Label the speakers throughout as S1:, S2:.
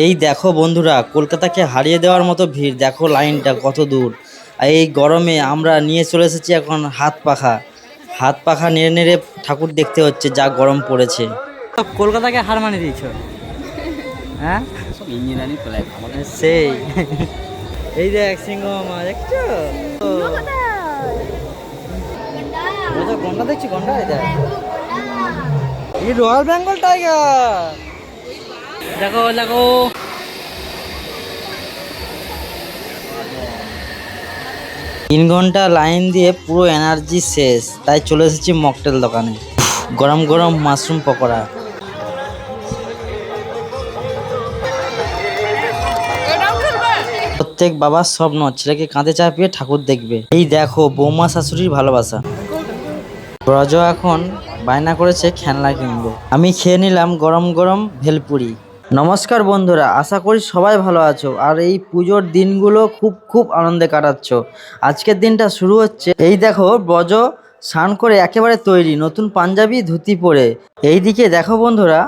S1: এই দেখো বন্ধুরা কলকাতাকে হারিয়ে দেওয়ার মতো ভিড়। দেখো লাইনটা কত দূর। এই গরমে আমরা নিয়ে চলে এসেছি এখন হাত পাখা। হাত পাখা নেড়ে নেড়ে ঠাকুর দেখতে হচ্ছে যা গরম পড়েছে। কলকাতাকে হার মানে দিয়েছ। হ্যাঁ? সেই। এই দেখ সিংহ মামা দেখছ? গন্ডা। দেখছি গন্ডা এই দেখ। এই রয়্যাল বেঙ্গল টাইগার দেখো দেখো তিন ঘণ্টা লাইন দিয়ে পুরো এনার্জি শেষ, তাই চলে এসেছি মকটেল দোকানে। গরম গরম মাশরুম পকোড়া। প্রত্যেক বাবার স্বপ্ন, ছেলেকে কাঁধে চাপিয়ে ঠাকুর দেখবে। এই দেখো, বৌমা শাশুড়ির ভালোবাসা। ব্রজ এখন বায়না করেছে খেলনা কিনবে। আমি খেয়ে নিলাম গরম গরম ভেলপুরি। নমস্কার বন্ধুরা, আশা করি সবাই ভালো আছো আর এই পুজোর দিনগুলো খুব খুব আনন্দে কাটাচ্ছ। আজকের দিনটা শুরু হচ্ছে, এই দেখো ব্রজ স্নান করে একেবারে তৈরি, নতুন পাঞ্জাবি, ধুতি পরে। এইদিকে দেখো বন্ধুরা,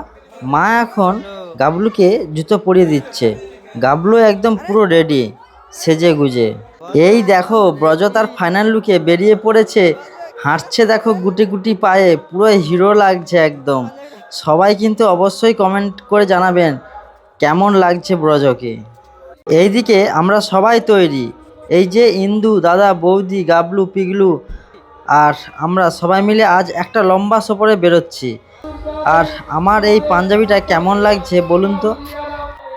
S1: মা এখন গাবলুকে জুতো পরিয়ে দিচ্ছে। গাবলু একদম পুরো রেডি সেজে গুজে। এই দেখো ব্রজ তার ফাইনাল লুকে বেরিয়ে পড়েছে, হাঁটছে দেখো গুটি গুটি পায়ে, পুরো হিরো লাগছে একদম। সবাই কিন্তু অবশ্যই কমেন্ট করে জানাবেন কেমন লাগছে ব্রজকে। এইদিকে আমরা সবাই তৈরি। এই যে ইন্দু, দাদা, বৌদি, গাবলু, পিগলু, আর আমরা সবাই মিলে আজ একটা লম্বা সফরে বেরোচ্ছি। আর আমার এই পাঞ্জাবিটা কেমন লাগছে বলুন তো?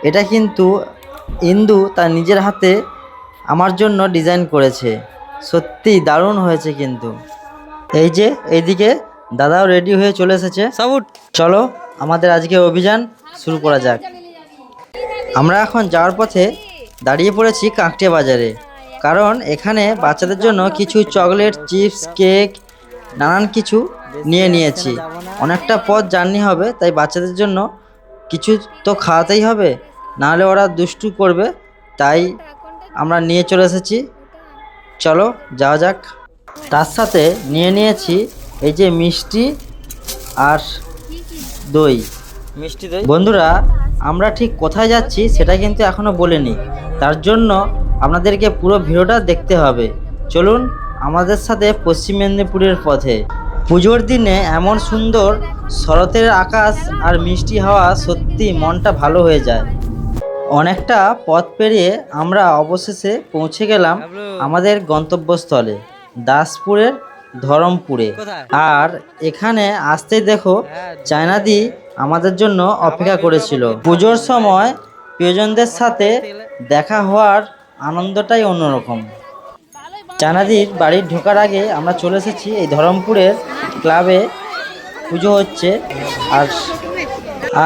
S1: এটা কিন্তু ইন্দু তার নিজের হাতে আমার জন্য ডিজাইন করেছে। সত্যি দারুণ হয়েছে কিন্তু। এই যে, এইদিকে দাদাও রেডি হয়ে চলে এসেছে। সাবুট চলো আমাদের আজকে অভিযান শুরু করা যাক। আমরা এখন যাওয়ার পথে দাঁড়িয়ে পড়েছি কাঁকটিয়া বাজারে। কারণ এখানে বাচ্চাদের জন্য কিছু চকলেট চিপস কেক নানান কিছু নিয়ে নিয়েছি। অনেকটা পথ জার্নি হবে তাই বাচ্চাদের জন্য কিছু তো খাওয়াতেই হবে নাহলে ওরা দুষ্টু করবে তাই আমরা নিয়ে চলে এসেছি। চলো যাওয়া যাক। তার সাথে নিয়ে নিয়েছি এই যে মিষ্টি আর দই। মিষ্টি দই? বন্ধুরা আমরা ঠিক কোথায় যাচ্ছি সেটা কিন্তু এখনও বলিনি। তার জন্য আপনাদেরকে পুরো ভিডিওটা দেখতে হবে। চলুন আমাদের সাথে পশ্চিম মেদিনীপুরের পথে। পুজোর দিনে এমন সুন্দর শরতের আকাশ আর মিষ্টি হাওয়া সত্যি মনটা ভালো হয়ে যায়। অনেকটা পথ পেরিয়ে আমরা অবশেষে পৌঁছে গেলাম আমাদের গন্তব্যস্থলে দাসপুরের ধরমপুরে। আর এখানে আসতেই দেখো চায়নাদি আমাদের জন্য অপেক্ষা করেছিল। পুজোর সময় প্রিয়জনদের সাথে দেখা হওয়ার আনন্দটাই অন্যরকম। চায়নাদির বাড়ি ঢোকার আগে আমরা চলে এসেছি এই ধরমপুরের ক্লাবে। পুজো হচ্ছে। আর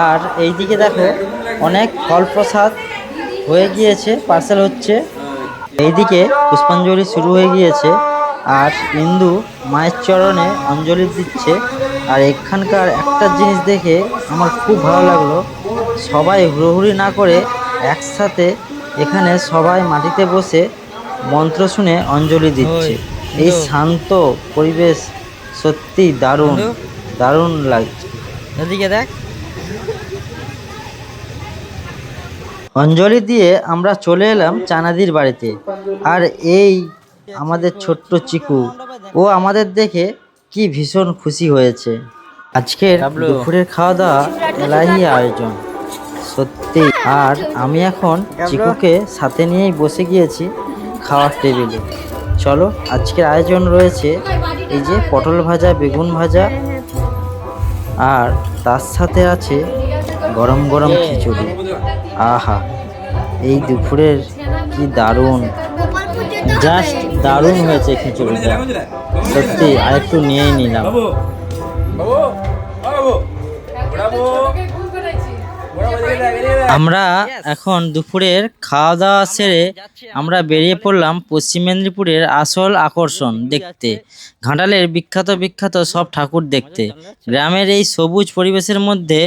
S1: আর এইদিকে দেখো অনেক ফল প্রসাদ হয়ে গিয়েছে পার্সেল হচ্ছে। এইদিকে পুষ্পাঞ্জলি শুরু হয়ে গিয়েছে। আর ইন্দু মায়ের চরণে অঞ্জলি দিচ্ছে। আর এখানকার একটা জিনিস দেখে আমার খুব ভালো লাগল সবাই হুড়োহুড়ি না করে একসাথে এখানে সবাই মাটিতে বসে মন্ত্র শুনে অঞ্জলি দিচ্ছে। এই শান্ত পরিবেশ সত্যি দারুণ দারুণ লাগছে এদিকে দেখ। অঞ্জলি দিয়ে আমরা চলে এলাম চানাদির বাড়িতে। আর এই আমাদের ছোট্ট চিকু। ও আমাদের দেখে কি ভীষণ খুশি হয়েছে। আজকের দুপুরের খাওয়া দাওয়া এলাহি আয়োজন। সত্যি আর আমি এখন চিকুকে সাথে নিয়েই বসে গিয়েছি খাওয়ার টেবিলে। চলো আজকের আয়োজন রয়েছে এই যে পটল ভাজা বেগুন ভাজা আর তার সাথে আছে গরম গরম খিচুড়ি। আহা এই দুপুরের কি দারুণ। জাস্ট দারুণ হয়েছে খিচুড়িটা সত্যি আর একটু নিয়েই নিলাম। আমরা এখন দুপুরের খাওয়া দাওয়া সেরে আমরা বেরিয়ে পড়লাম পশ্চিম মেদিনীপুরের আসল আকর্ষণ দেখতে। ঘাটালের বিখ্যাত বিখ্যাত সব ঠাকুর দেখতে। গ্রামের এই সবুজ পরিবেশের মধ্যে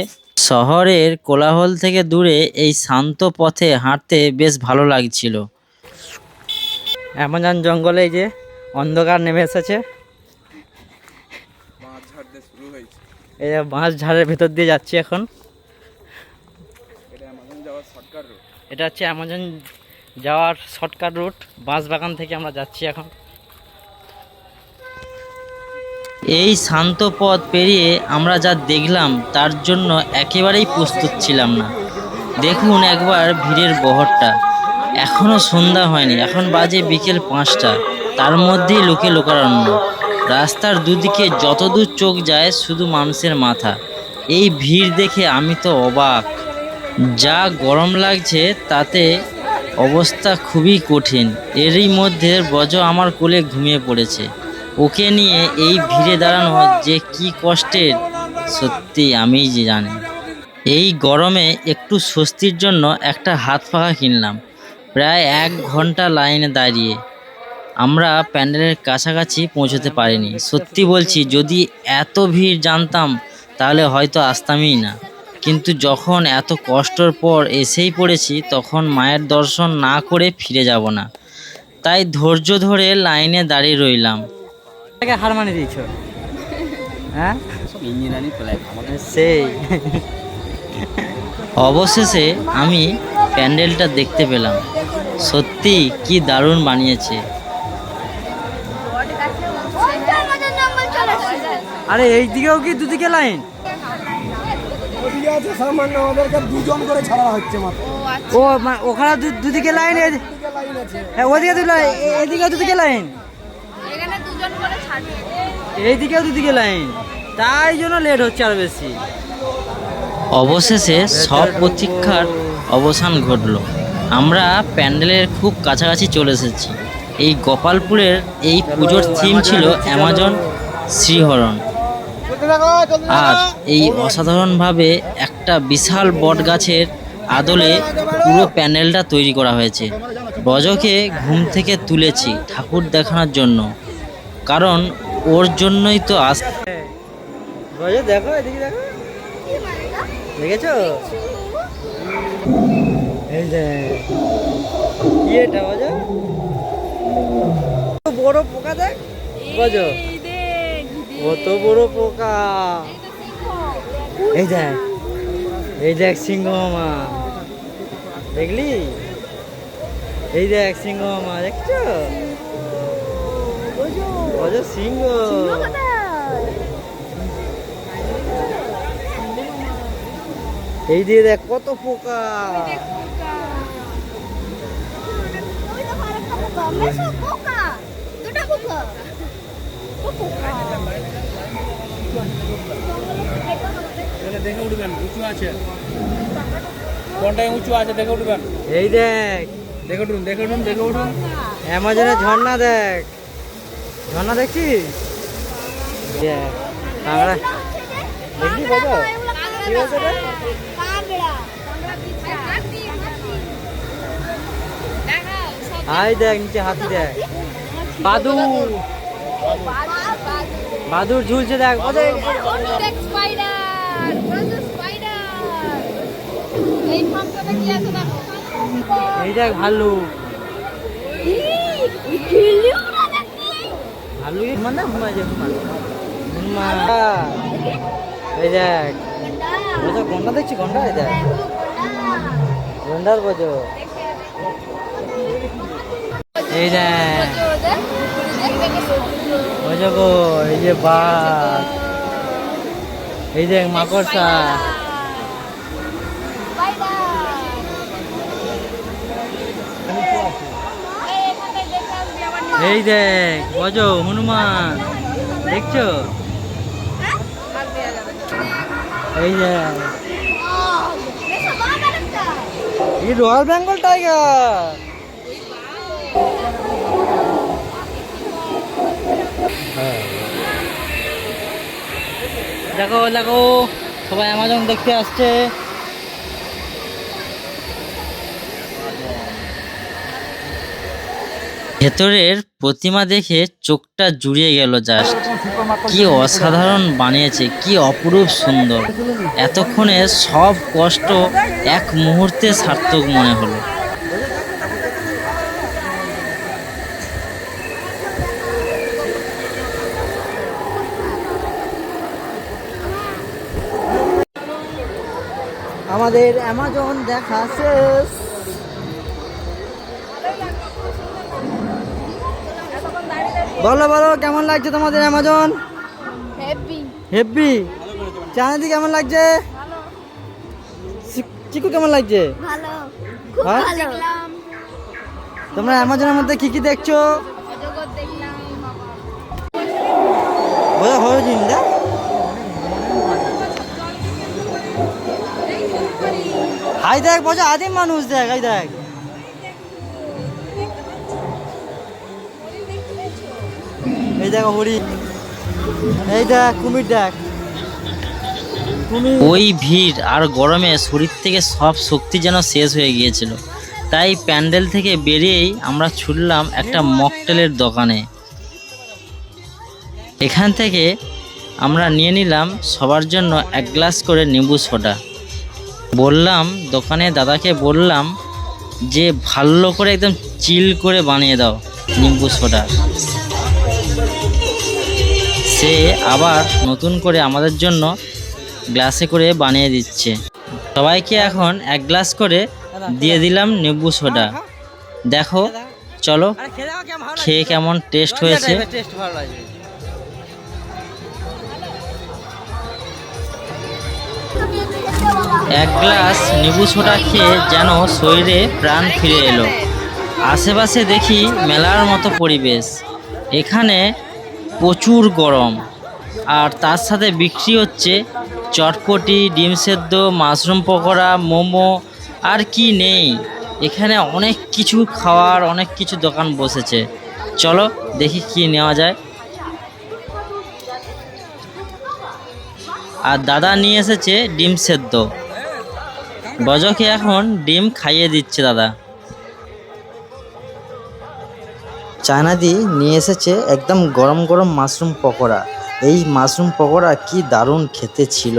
S1: শহরের কোলাহল থেকে দূরে এই শান্ত পথে হাঁটতে বেশ ভালো লাগছিল। অ্যামাজন জঙ্গলে যে অন্ধকার নেমে এসেছে। এই যে বাঁশ ঝাড়ের ভেতর দিয়ে যাচ্ছি এখন।
S2: এটা
S1: হচ্ছে অ্যামাজন যাওয়ার শর্টকাট রুট বাঁশ বাগান থেকে আমরা যাচ্ছি এখন। এই শান্ত পথ পেরিয়ে আমরা যা দেখলাম তার জন্য একেবারেই প্রস্তুত ছিলাম না। দেখুন একবার ভিড়ের বহরটা। এখনও সন্ধ্যা হয়নি, এখন বাজে বিকেল পাঁচটা। তার মধ্যেই লোকে লোকারণ্য। রাস্তার দুদিকে যতদূর চোখ যায় শুধু মানুষের মাথা। এই ভিড় দেখে আমি তো অবাক। যা গরম লাগছে তাতে অবস্থা খুবই কঠিন। এরই মধ্যে ব্রজ আমার কোলে ঘুমিয়ে পড়েছে। ওকে নিয়ে এই ভিড়ে দাঁড়ানো যে কি কষ্টের, সত্যি আমিই যে জানি। এই গরমে একটু স্বস্তির জন্য একটা হাত পাখা কিনলাম। প্রায় এক ঘণ্টা লাইনে দাঁড়িয়ে আমরা প্যান্ডেলের কাছাকাছি পৌঁছতে পারিনি। সত্যি বলছি যদি এত ভিড় জানতাম তাহলে হয়তো আসতামই না। কিন্তু যখন এত কষ্টর পর এসেই পড়েছি তখন মায়ের দর্শন না করে ফিরে যাব না। তাই ধৈর্য ধরে লাইনে দাঁড়িয়ে রইলাম। হার মানে দিয়েছ। হ্যাঁ? সেই। অবশেষে আমি প্যান্ডেলটা দেখতে পেলাম। সত্যি কি দারুণ বানিয়েছে। আরে এই দিকেও কি দুদিকে লাইন?
S3: ওদিকে আছে সামান্য আমাদেরকে দুজন করে ছাড়া হচ্ছে মাত্র।
S1: ও মা- ওখানে দু- দুদিকে লাইন এ-
S3: ওদিকে লাইন আছে।
S1: হ্যাঁ, ওদিকে দু লাইন এদিকেও দুদিকে লাইন।
S4: এখানে দুজন
S1: এইদিকেও দুদিকে লাইন। তাই জন্য লেট হচ্ছে আর বেশি। অবশেষে সব প্রতীক্ষার অবসান ঘটলো। আমরা প্যান্ডেলের খুব কাছাকাছি চলে এসেছি। এই গোপালপুরের এই পুজোর থিম ছিল অ্যামাজন শ্রীহরণ। আর এই অসাধারণভাবে একটা বিশাল বট গাছের আদলে পুরো প্যান্ডেলটা তৈরি করা হয়েছে। ব্রজকে ঘুম থেকে তুলেছি ঠাকুর দেখানোর জন্য। কারণ ওর জন্যই তো আস দেখো দেখো। দেখেছ? এটা বড় পোকা দেখ? কত বড় পোকা? এই দেখ এই দেখ সিংহ মামা। দেখলি? এই দেখ সিংহ মামা দেখছ? সিংহ। এই দিয়ে দেখ কত পোকা।
S2: দেখে উঠবেন উঁচু আছে। কোনটায় উঁচু আছে দেখে উঠবেন।
S1: এই দেখ।
S2: দেখে উঠুন দেখে উঠুন দেখে উঠুন।
S1: অ্যামাজনের ঝর্ণা দেখ। ঝর্ণা দেখছিস দেখ কাঁকড়া দেখলি কত কি বলছে এটা?
S4: কাঁকড়া কাঁকড়া পিচ্ছা হাতি হাতি দেখাও সব
S1: আই দেখ নিচে হাতি দেখ। বাদুর বাদুর ঝুলছে দেখ
S4: এই দেখ?
S1: ভাল্লু।
S4: গিলিও না দেখি
S1: হুমান না হুমা যে হুমান এই দেখ। গন্ডা দেখছি গন্ডা এই দেখ। গন্ডার বোঝো। এই দেখ বোঝো গো, এই যে বাঘ। এই দেখ মাকড়সা। এই দেখ বোঝো হনুমান, দেখছ? এই দেখ এই রয়্যাল বেঙ্গল টাইগার। দেখো দেখো, সবাই অ্যামাজন দেখতে আসছে। ভেতরের প্রতিমা দেখে চোখটা জুড়িয়ে গেল জাস্ট কি অসাধারণ বানিয়েছে, কি অপরূপ সুন্দর। এতক্ষণে সব কষ্ট এক মুহূর্তে সার্থক মনে হলো। আমাদের অ্যামাজন দেখা শেষ। বলো বলো কেমন লাগছে তোমাদের অ্যামাজন
S4: হেভি
S1: চাঁদি কেমন লাগছে? চিকু কেমন লাগছে?
S4: ভালো। খুব
S1: হ্যাঁ? তোমরা অ্যামাজনের মধ্যে কি কি দেখছ?
S4: অজগর দেখলাম
S1: বোঝা হয়ে জিন হাই দেখ বোঝা আদিম মানুষ দেখ হাই দেখ। এই দেখ এই দেখ, কুমির দেখ।
S5: ওই ভিড় আর গরমে শরীর থেকে সব শক্তি যেন শেষ হয়ে গিয়েছিল। তাই প্যান্ডেল থেকে বেরিয়েই আমরা ছুটলাম একটা মকটেলের দোকানে। এখান থেকে আমরা নিয়ে নিলাম সবার জন্য এক গ্লাস করে নিম্বু সোডা। বললাম দোকানে দাদাকে বললাম যে ভালো করে একদম চিল করে বানিয়ে দাও নিম্বু সোডা। সে আবার নতুন করে আমাদের জন্য গ্লাসে করে বানিয়ে দিচ্ছে। সবাইকে এখন এক গ্লাস করে দিয়ে দিলাম নিম্বু সোডা। দেখো চলো
S1: খেয়ে কেমন
S5: টেস্ট হয়েছে। এক গ্লাস নিম্বু সোডা খেয়ে যেন শরীরে প্রাণ ফিরে এলো। আশেপাশে দেখি মেলার মতো পরিবেশ। এখানে প্রচুর গরম। আর তার সাথে বিক্রি হচ্ছে চটপটি, ডিম সেদ্ধ, মাশরুম পকোড়া, মোমো, আর কি নেই। এখানে অনেক কিছু খাওয়ার, অনেক কিছু দোকান বসেছে। চলো দেখি কি নেওয়া যায়। আর দাদা নিয়ে এসেছে ডিম সেদ্ধ। বজকে এখন ডিম খাইয়ে দিচ্ছে দাদা।
S1: চায়নাদি নিয়ে এসেছে একদম গরম গরম মাশরুম পকোড়া। এই মাশরুম পকোড়া কি দারুণ খেতে ছিল।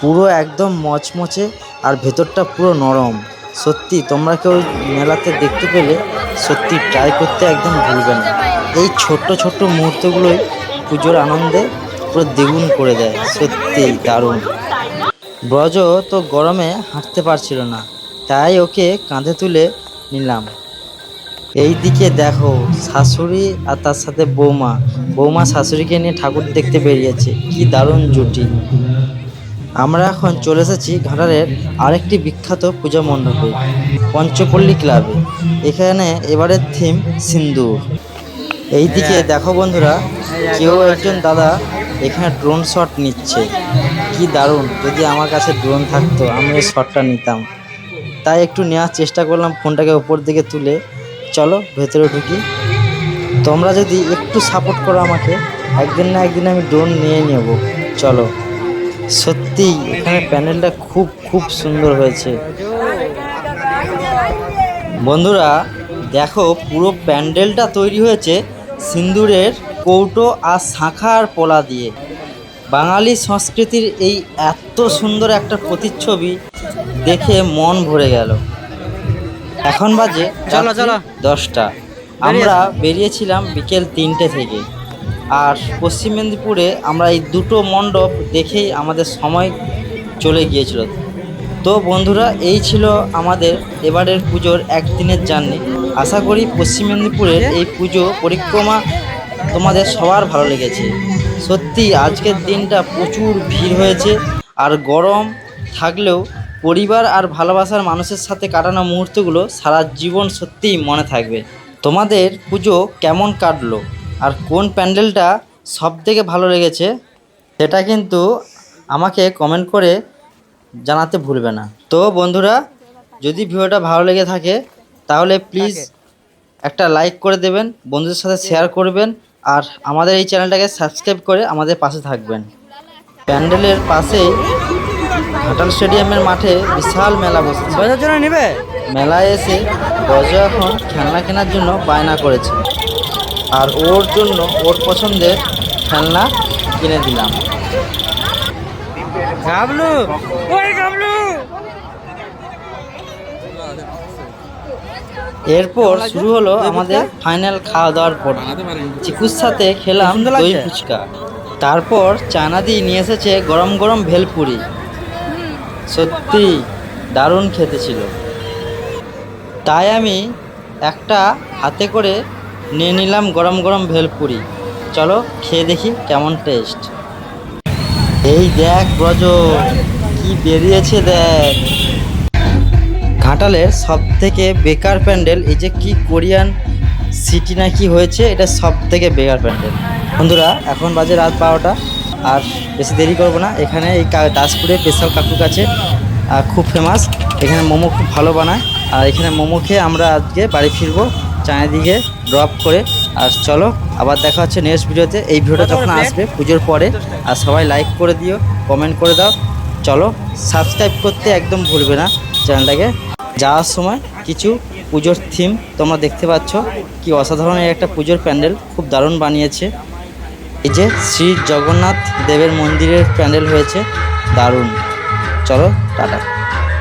S1: পুরো একদম মচমচে আর ভেতরটা পুরো নরম। সত্যি, তোমরা কেউ মেলাতে দেখতে পেলে সত্যি ট্রাই করতে একদম ভুলবে না। এই ছোট্ট ছোট্ট মুহূর্তগুলোই পুজোর আনন্দে পুরো দ্বিগুণ করে দেয়। সত্যি দারুণ। ব্রজ তো গরমে হাঁটতে পারছিল না, তাই ওকে কাঁধে তুলে নিলাম। এই দিকে দেখো, শাশুড়ি আর তার সাথে বৌমা। বৌমা শাশুড়িকে নিয়ে ঠাকুর দেখতে বেরিয়েছে। কি দারুণ জুটি। আমরা এখন চলে এসেছি ঘাটালের আরেকটি বিখ্যাত পূজা মণ্ডপে, পঞ্চপল্লী ক্লাবে। এখানে এবারের থিম সিন্দুর। এইদিকে দেখো বন্ধুরা, কেউ একজন দাদা এখানে ড্রোন শট নিচ্ছে। কি দারুণ, যদি আমার কাছে ড্রোন থাকতো আমি এই শটটা নিতাম। তাই একটু নেওয়ার চেষ্টা করলাম ফোনটাকে ওপর দিকে তুলে। চলো, ভেতরে ঢুকি। তোমরা যদি একটু সাপোর্ট করো আমাকে, একদিন না একদিন আমি ড্রোন নিয়ে নেব। চলো। সত্যি, এখানে প্যান্ডেলটা খুব খুব সুন্দর হয়েছে। বন্ধুরা, দেখো পুরো প্যান্ডেলটা তৈরি হয়েছে সিন্দুরের কৌটো আর শাঁখা আর পোলা দিয়ে। বাঙালি সংস্কৃতির এই এত সুন্দর একটা প্রতিচ্ছবি দেখে মন ভরে গেল। এখন বাজে
S5: চলো, চলো।
S1: দশটা। আমরা বেরিয়েছিলাম বিকেল তিনটে থেকে। আর পশ্চিম মেদিনীপুরে আমরা এই দুটো মণ্ডপ দেখেই আমাদের সময় চলে গিয়েছিল। তো বন্ধুরা এই ছিল আমাদের এবারের পুজোর একদিনের জার্নি। আশা করি পশ্চিম মেদিনীপুরের এই পুজো পরিক্রমা তোমাদের সবার ভালো লেগেছে। সত্যি আজকের দিনটা প্রচুর ভিড় হয়েছে। আর গরম থাকলেও পরিবার আর ভালোবাসার মানুষের সাথে কাটানো মুহূর্তগুলো সারা জীবন সত্যিই মনে থাকবে। তোমাদের পুজো কেমন কাটলো? আর কোন প্যান্ডেলটা সব থেকে ভালো লেগেছে? সেটা কিন্তু আমাকে কমেন্ট করে জানাতে ভুলবে না। তো বন্ধুরা যদি ভিডিওটা ভালো লেগে থাকে তাহলে প্লিজ একটা লাইক করে দেবেন বন্ধুদের সাথে শেয়ার করবেন। আর আমাদের এই চ্যানেলটাকে সাবস্ক্রাইব করে আমাদের পাশে থাকবেন। প্যান্ডেলের পাশেই ঘাটাল স্টেডিয়ামের মাঠে বিশাল মেলা বসেছে।
S5: বজার জন্য নেবে?
S1: মেলায় এসে বজ এখন খেলনা কেনার জন্য বায়না করেছে। আর ওর জন্য ওর পছন্দের খেলনা কিনে দিলাম
S5: গাবলু ওই গাবলু
S1: এরপর শুরু হলো আমাদের ফাইনাল খাওয়া দাওয়ার পর চিকুর সাথে খেলাম দই ফুচকা। তারপর চানাদি নিয়ে এসেছে গরম গরম ভেলপুরি। সত্যি দারুণ খেতে ছিল। তাই আমি একটা হাতে করে নিয়ে নিলাম গরম গরম ভেলপুরি। চলো খেয়ে দেখি কেমন টেস্ট এই দেখ ব্রজ কি বেরিয়েছে দেখ। ঘাটালের সব থেকে বেকার প্যান্ডেল এই যে কি কোরিয়ান সিটি না কি হয়েছে এটা সব থেকে বেকার প্যান্ডেল। বন্ধুরা এখন বাজে রাত বারোটা আর বেশি দেরি করব না। এখানে এই দাসপুরে স্পেশাল কাকুর কাছে খুব ফেমাস এখানে মোমো খুব ভালো বানায়। আর এখানে মোমো খেয়ে আমরা আজকে বাড়ি ফিরবো চারিদিকে ড্রপ করে। আর চলো আবার দেখা হচ্ছে নেক্সট ভিডিওতে। এই ভিডিওটা যখন আসবে পুজোর পরে আর সবাই লাইক করে দিও কমেন্ট করে দাও। চলো সাবস্ক্রাইব করতে একদম ভুলবে না চ্যানেলটাকে যাওয়ার সময় কিছু পুজোর থিম তোমরা দেখতে পাচ্ছ। কি অসাধারণ একটা পুজোর প্যান্ডেল, খুব দারুণ বানিয়েছে। এই যে শ্রী জগন্নাথ দেবের মন্দিরের প্যান্ডেল হয়েছে, দারুণ। চলো, টাটা।